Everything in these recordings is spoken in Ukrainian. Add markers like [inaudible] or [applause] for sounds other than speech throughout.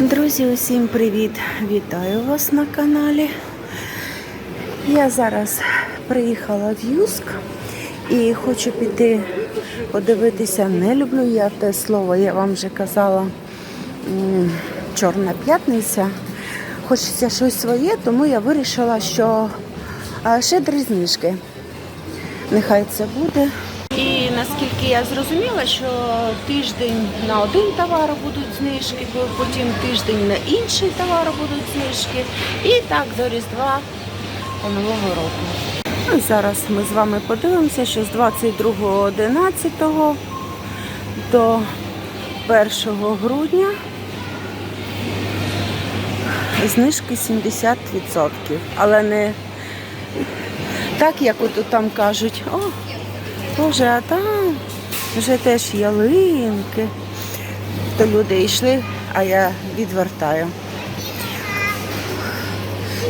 Друзі, усім привіт! Вітаю вас на каналі. Я зараз приїхала в Юск і хочу піти подивитися. Не люблю я те слово, я вам вже казала Чорна п'ятниця. Хочеться щось своє, тому я вирішила, що а, щедрі знижки. Нехай це буде. І наскільки я зрозуміла, що тиждень на один товар знижки, потім тиждень на інший товар будуть знижки. І так до Різдва по Нового року. Ну, зараз ми з вами подивимося, що з 22.11 до 1 грудня знижки 70%. Але не так, як от там кажуть, о, Боже, а там вже теж ялинки. То люди йшли, а я відвертаю.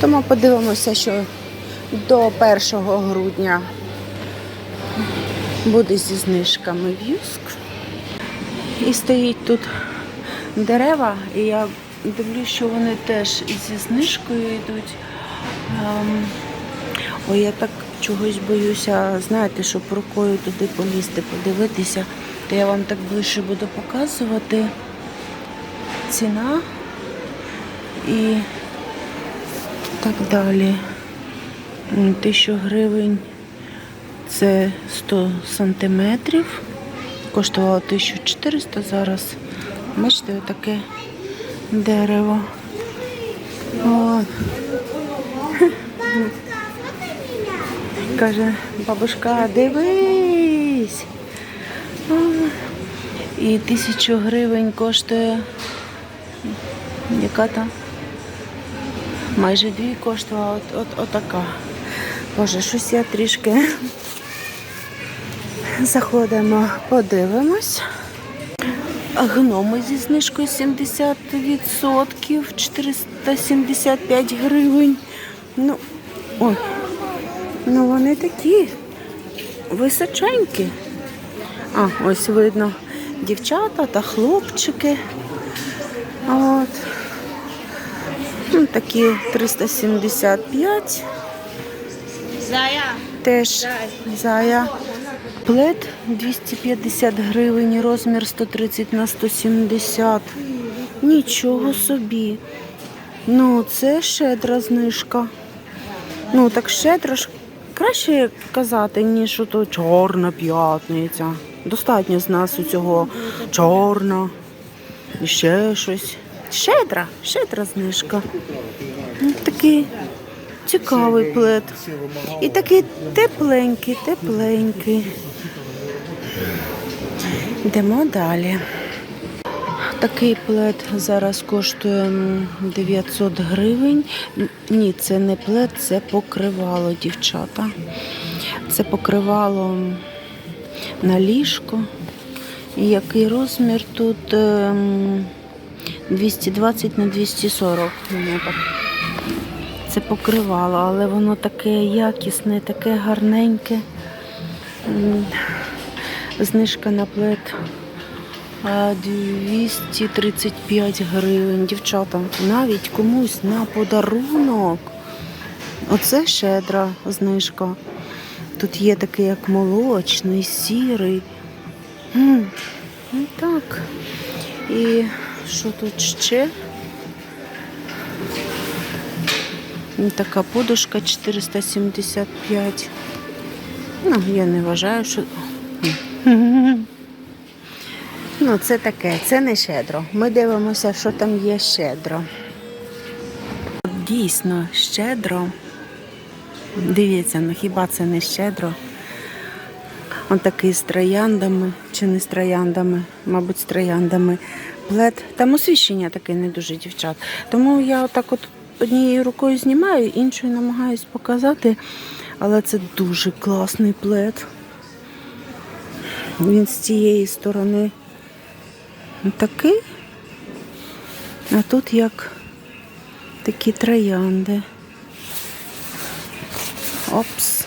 Тому подивимося, що до 1 грудня буде зі знижками в Юск. І стоїть тут дерева, і я дивлюсь, що вони теж зі знижкою йдуть. Ем, Ой, я так чогось боюся, знаєте, щоб рукою туди полізти, подивитися, я вам так ближче буду показувати ціна і так далі. М, 1000 гривень це 100 сантиметрів. Коштувало 1400 зараз. Бачите, таке дерево. От. [laughs] Каже, бабушка, дивись. І тисячу гривень коштує. Яка там? Майже дві коштувала от, от, отака. Боже, щось я трішки заходимо, подивимось. Гноми зі знижкою 70%, 475 гривень. Ну, ой, Ну, вони такі височенькі. А, ось видно дівчата та хлопчики. От. Ну, такі 375. Зая. Теж зая. Плед 250 гривень, розмір 130 на 170. Нічого собі. Ну, це щедра знижка. Ну, так щедро ж краще казати, ніж що то чорна п'ятниця. Достатньо з нас у цього чорна і ще щось. Щедра, щедра знижка. Такий цікавий плед. І такий тепленький, тепленький. Йдемо далі. Такий плед зараз коштує 900 гривень. Ні, це не плед, це покривало, дівчата. Це покривало на ліжко. Який розмір тут ем, 220 на 240. Воно. Це покривало, але воно таке якісне, таке гарненьке. Знижка на плед 235 гривень. Дівчата, навіть комусь на подарунок. Оце щедра знижка. Тут є такий як молочний, сірий. М, ну Так. І що тут ще? Така подушка 475. Ну, я не вважаю, що. [laughs] Ну, це таке, це не щедро. Ми дивимося, що там є щедро. Дійсно, щедро. Дивіться, ну хіба це не щедро? Он такий з трояндами, чи не з трояндами, мабуть, з трояндами. Плед. Там освіщення таке не дуже дівчат. Тому я отак от однією рукою знімаю, іншою намагаюсь показати. Але це дуже класний плед. Він з цієї сторони такий, а тут як такі троянди. Опс.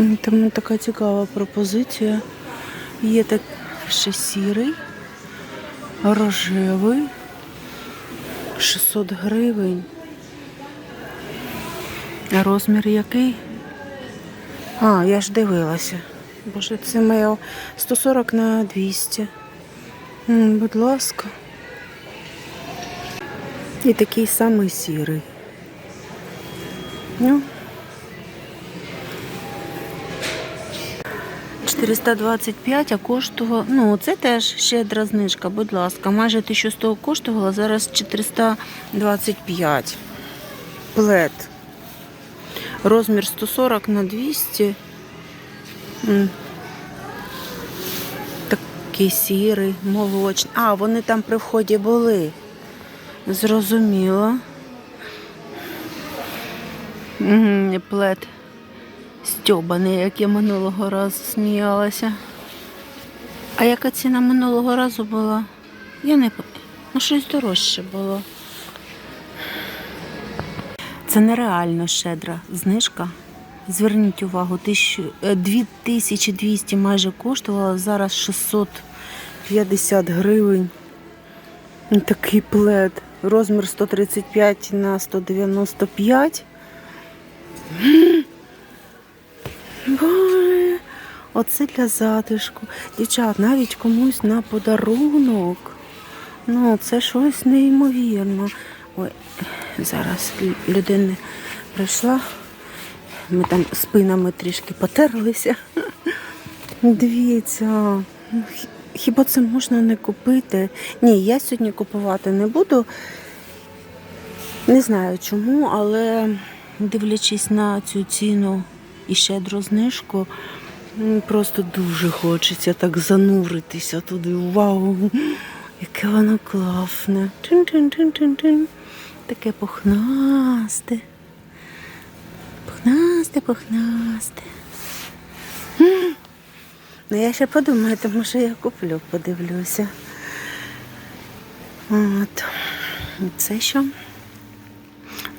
М, Тому така цікава пропозиція. Є так ще сірий. Рожевий. 600 гривень. А розмір який? А, я ж дивилася. Боже, це моє 140 на 200. Будь ласка. І такий самий сірий. Ну. 425, а коштувало, ну це теж щедра знижка, будь ласка. Майже 1100 коштувало, зараз 425. Плед. Розмір 140 на 200. Такий сірий, молочний. А, вони там при вході були. Зрозуміло. Плед стьобаний, як я минулого разу сміялася. А яка ціна минулого разу була? Я не. Ну, щось дорожче було. Це нереально щедра знижка. Зверніть увагу, е, 2200 майже коштувала, зараз 650 гривень. Такий плед. Розмір 135 на 195. Оце для затишку. Дівчат, навіть комусь на подарунок. Ну, це щось неймовірно. Ой, зараз лю- людина прийшла. Ми там спинами трішки потерлися. Дивіться, ну, хіба це можна не купити? Ні, я сьогодні купувати не буду. Не знаю чому, але дивлячись на цю ціну і щедру знижку, просто дуже хочеться так зануритися туди. Вау! Яке воно класне. Чин-чин-чин-чин-чин. Таке пухнасте. Пухнасте, пухнасте. Ну, я ще подумаю, тому що я куплю, подивлюся. От. Це що?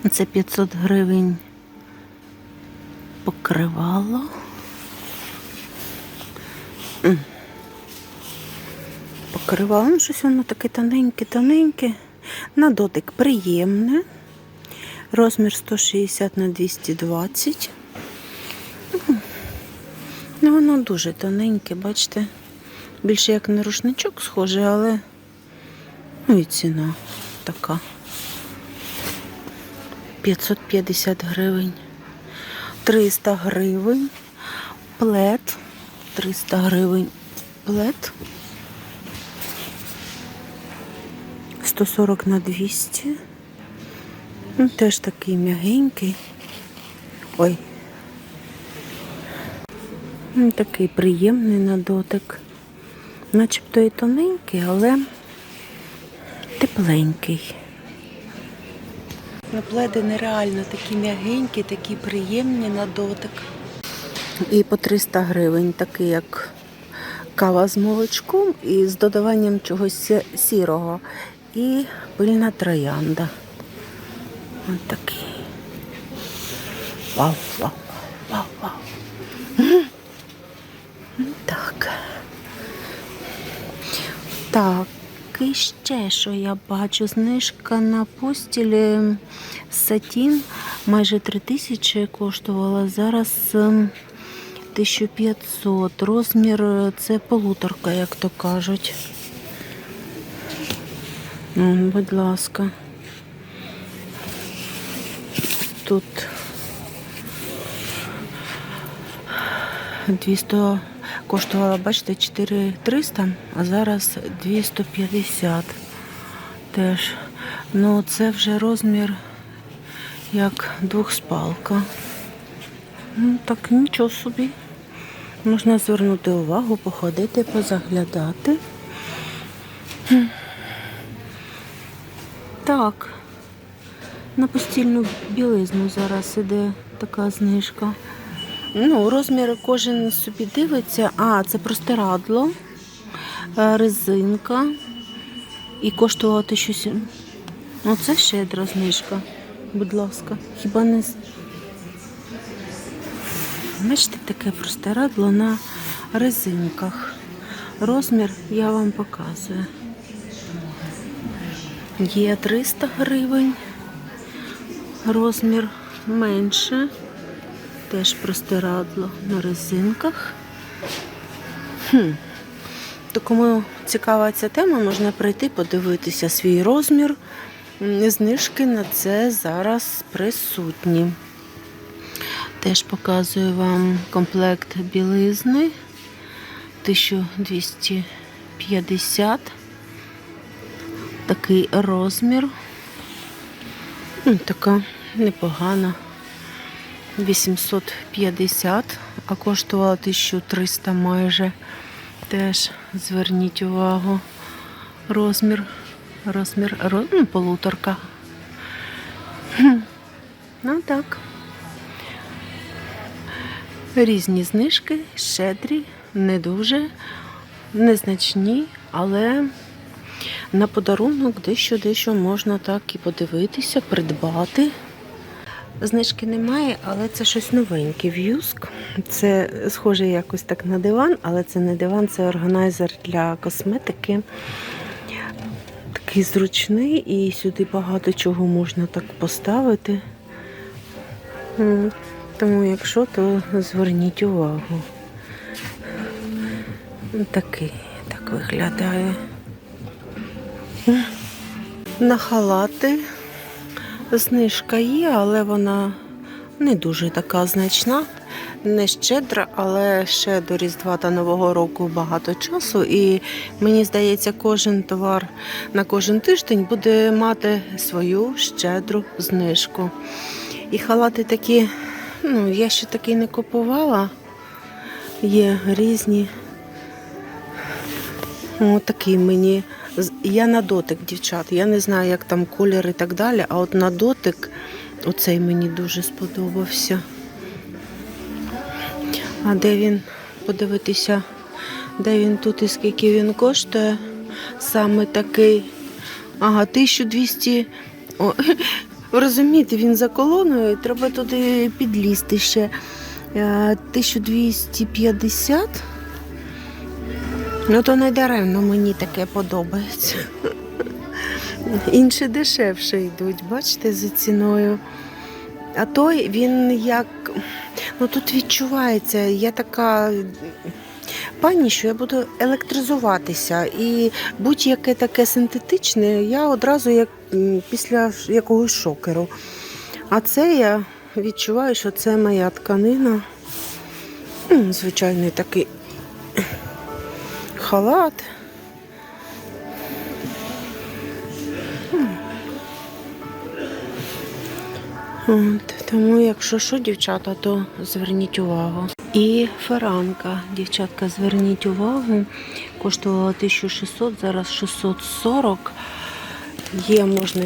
Це 500 гривень покривало. Покривало, ну щось воно таке тоненьке, тоненьке. На дотик приємне. Розмір 160 на 220. Ну, воно дуже тоненьке, бачите. Більше як на рушничок схоже, але ну і ціна така. 550 гривень. 300 гривень. Плед. 300 гривень. Плед. 140 на 200. Ну, теж такий м'ягенький. Ой. Ну, Такий приємний на дотик. Начебто і тоненький, але тепленький. Ну, пледи нереально такі м'ягенькі, такі приємні на дотик. І по 300 гривень, такий як кава з молочком і з додаванням чогось сірого. І пильна троянда. Ось такий. Вау, вау, вау, вау. Так. Так, і ще що я бачу, знижка на постілі сатін майже 3000 коштувала, зараз ем, 1500. Розмір е, це полуторка, як то кажуть. Будь ласка. Тут 200 коштувала, бачите, 4300, а зараз 250 теж. Ну, це вже розмір як двохспалка. Ну, так нічого собі. Можна звернути увагу, походити, позаглядати. Так. На постільну білизну зараз іде така знижка. Ну, розміри кожен собі дивиться. А, це простирадло, е, резинка. І коштувало 1700. Ну, це щедра знижка. Будь ласка. Хіба не. Бачите, таке простирадло на резинках. Розмір я вам показую. Є 300 гривень. Розмір менше. Теж простирадло на резинках. Хм. То кому цікава ця тема, можна прийти, подивитися свій розмір. Знижки на це зараз присутні. Теж показую вам комплект білизни 1250. Такий розмір. Така непогана. 850, а коштувала 1300 майже. Теж зверніть увагу. Розмір, розмір, роз, ну, полуторка. Ну так. Різні знижки, щедрі, не дуже, незначні, але на подарунок дещо-дещо можна так і подивитися, придбати. Знижки немає, але це щось новеньке. В'юск. Це схоже якось так на диван, але це не диван, це органайзер для косметики. Такий зручний і сюди багато чого можна так поставити. Тому, якщо, то зверніть увагу. Такий так виглядає. На халати Знижка є, але вона не дуже така значна, не щедра, але ще до Різдва та Нового року багато часу. І мені здається, кожен товар на кожен тиждень буде мати свою щедру знижку. І халати такі, ну, я ще такий не купувала. Є різні. О, мені. Я на дотик, дівчат. Я не знаю, як там колір і так далі, а от на дотик оцей мені дуже сподобався. А де він? Подивитися, де він тут і скільки він коштує. Саме такий. Ага, 1200. О, [laughs] розумієте, він за колоною, треба туди підлізти ще. Е, 1250. Ну, то не даремно мені таке подобається. Інші дешевше йдуть, бачите, за ціною. А той він як. Ну тут відчувається, я така пані, що я буду електризуватися. І будь-яке таке синтетичне, я одразу як після якогось шокеру. А це я відчуваю, що це моя тканина. Звичайний такий халат. От, тому, якщо що, дівчата, то зверніть увагу. І феранка, дівчатка, зверніть увагу, коштувала 1600, зараз 640. Є, можна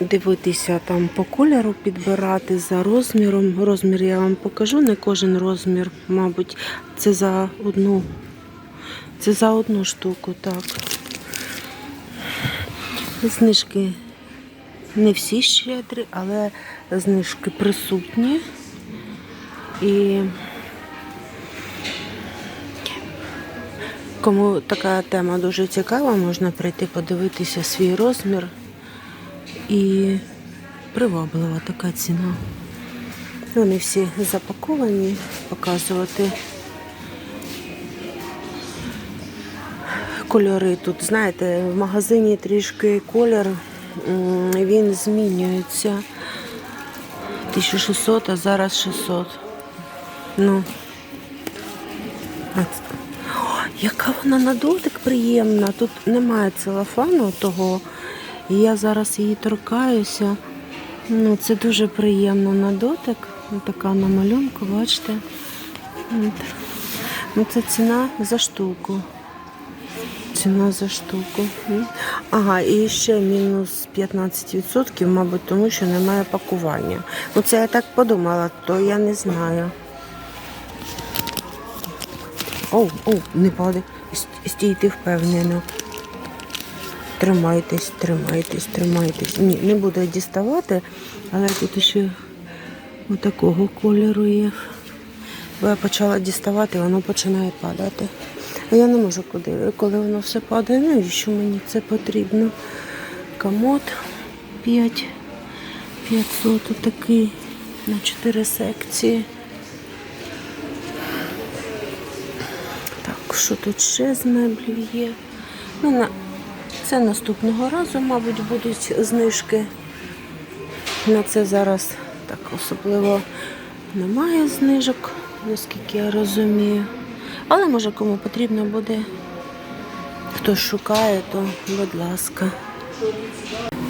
дивитися там по кольору, підбирати за розміром. Розмір я вам покажу, не кожен розмір, мабуть, це за одну це за одну штуку, так. Знижки не всі щедрі, але знижки присутні. І кому така тема дуже цікава, можна прийти подивитися свій розмір. І приваблива така ціна. Вони всі запаковані, показувати кольори тут, знаєте, в магазині трішки колір, він змінюється. 1600, а зараз 600. Ну. О, яка вона на дотик приємна. Тут немає целофану того. І я зараз її торкаюся. Ну, це дуже приємно на дотик. Така на малюнку, бачите. Ну, це ціна за штуку. Ціна за штуку. Ага, і ще мінус 15%, мабуть, тому що немає пакування. Ну, це я так подумала, то я не знаю. Оу, оу, не падай. Стійте впевнено. Тримайтесь, тримайтесь, тримайтесь. Ні, не буду діставати, але тут ще отакого кольору є. Бо я почала діставати, воно починає падати. А я не можу куди, коли воно все падає, навіщо мені це потрібно? комод 5 500 такий на 4 секції. Так, що тут ще з меблів є? Ну, на... Це наступного разу, мабуть, будуть знижки. На це зараз так особливо немає знижок, наскільки я розумію. Але може кому потрібно буде, хто шукає, то будь ласка.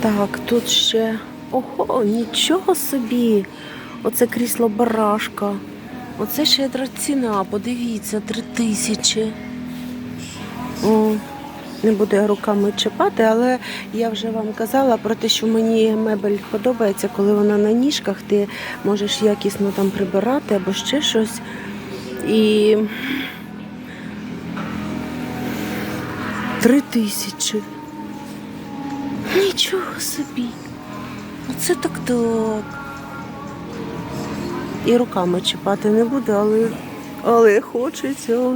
Так, тут ще. Ого, нічого собі. Оце крісло барашка. Оце щедра ціна, подивіться, три тисячі. Не буду я руками чіпати, але я вже вам казала про те, що мені мебель подобається, коли вона на ніжках, ти можеш якісно там прибирати або ще щось. І три тисячі. Нічого собі. Оце так так. І руками чіпати не буду, але, але хочеться.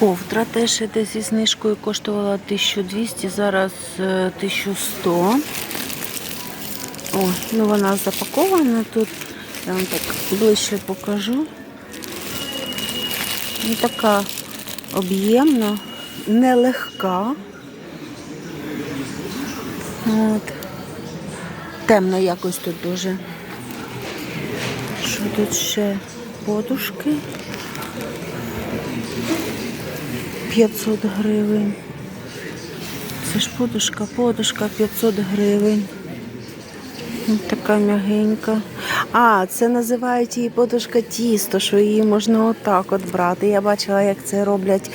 Ковдра теж іде зі знижкою коштувала 1200, зараз е, 1100. О, ну вона запакована тут. Я вам так ближче покажу. Ну, така об'ємна, нелегка. От. Темно якось тут дуже. Що тут ще? Подушки. 500 гривень. Це ж подушка, подушка 500 гривень. Така м'ягенька. А, це називають її подушка тісто, що її можна отак от брати. Я бачила, як це роблять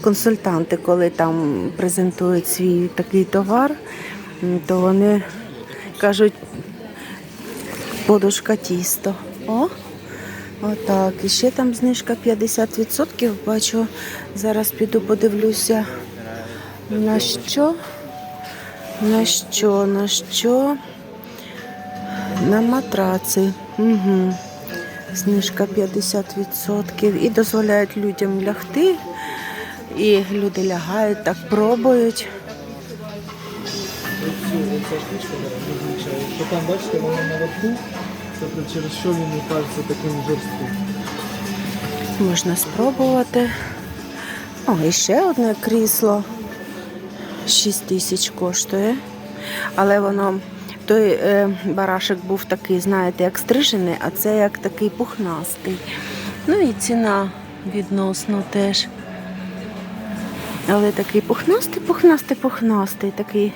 консультанти, коли там презентують свій такий товар, то вони кажуть подушка тісто. О! Отак. І ще там знижка 50%. Бачу, зараз піду подивлюся. На що? На що? На що? На матраци. Угу. Знижка 50%. І дозволяють людям лягти. І люди лягають, так пробують. Що там, бачите, воно наверху, це через що він не кажеться таким жорстким. Можна спробувати. О, і ще одне крісло. 6 тисяч коштує. Але воно, той е, барашек був такий, знаєте, як стрижений, а це як такий пухнастий. Ну і ціна відносно теж. Але такий пухнастий, пухнастий, пухнастий такий.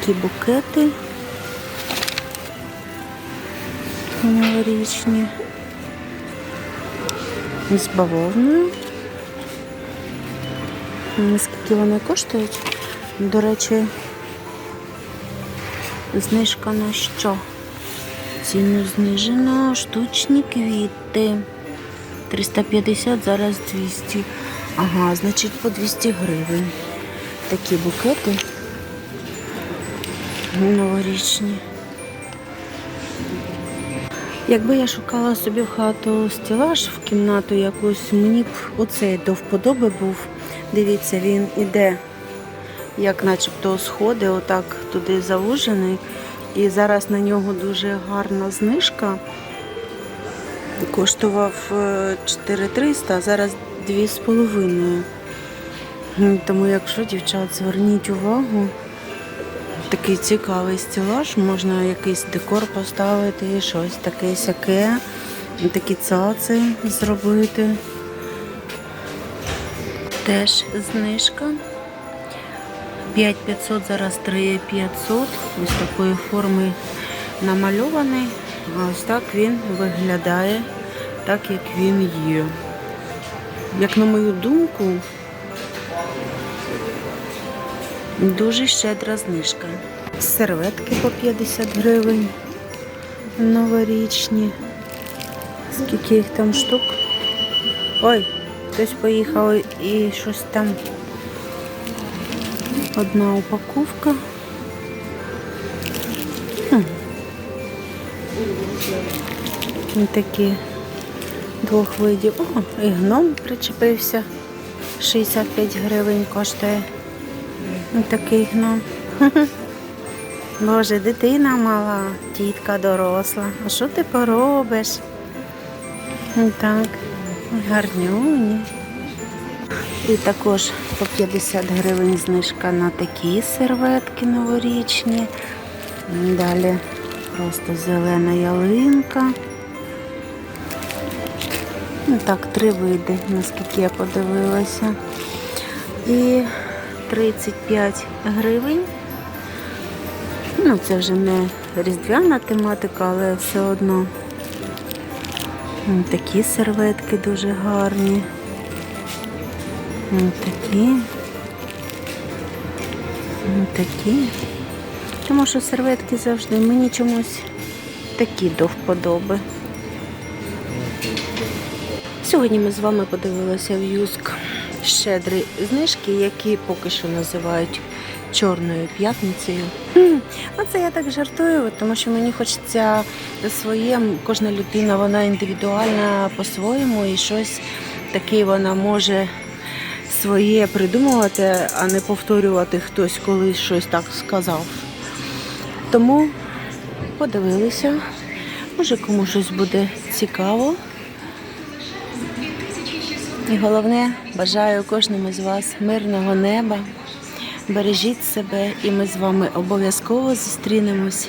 Такі букети новорічні. З бавовною. Скільки вони коштують? До речі, знижка на що? Ціну знижено, штучні квіти. 350, зараз 200. Ага, значить по 200 гривень. Такі букети новорічні. Якби я шукала собі в хату стілаж в кімнату якусь, мені б оцей до вподоби був Дивіться, він іде, як начебто сходи, отак туди завужений. І зараз на нього дуже гарна знижка. Коштував е, 4300, а зараз 2,5. Тому якщо, дівчат, зверніть увагу, такий цікавий стілаж, можна якийсь декор поставити, щось таке сяке, такі цаци зробити. Теж знижка. 5500, зараз 3500. Ось такої форми намальований. Ось так він виглядає, так як він є. Як на мою думку, дуже щедра знижка. Серветки по 50 гривень. Новорічні. Скільки їх там штук? Ой, хтось поїхав і щось там. Одна упаковка. Хм. Такі двох видів. О, і гном причепився. 65 гривень коштує. Такий гном. [laughs] Боже, дитина мала, тітка доросла. А що ти поробиш? Так, гарнюні. І також по 50 гривень знижка на такі серветки новорічні. Далі просто зелена ялинка. Ну так, три види, наскільки я подивилася. І 35 гривень. Ну, це вже не різдвяна тематика, але все одно. Такі серветки дуже гарні. Такі. Такі. Тому що серветки завжди мені чомусь такі до вподоби. Сьогодні ми з вами подивилися в Юск щедрі знижки, які поки що називають Чорною п'ятницею. Ну це я так жартую, тому що мені хочеться своє. Кожна людина вона індивідуальна по-своєму і щось таке вона може своє придумувати, а не повторювати хтось колись щось так сказав. Тому подивилися. Може кому щось буде цікаво. І головне, бажаю кожному з вас мирного неба. Бережіть себе, і ми з вами обов'язково зустрінемось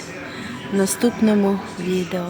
в наступному відео.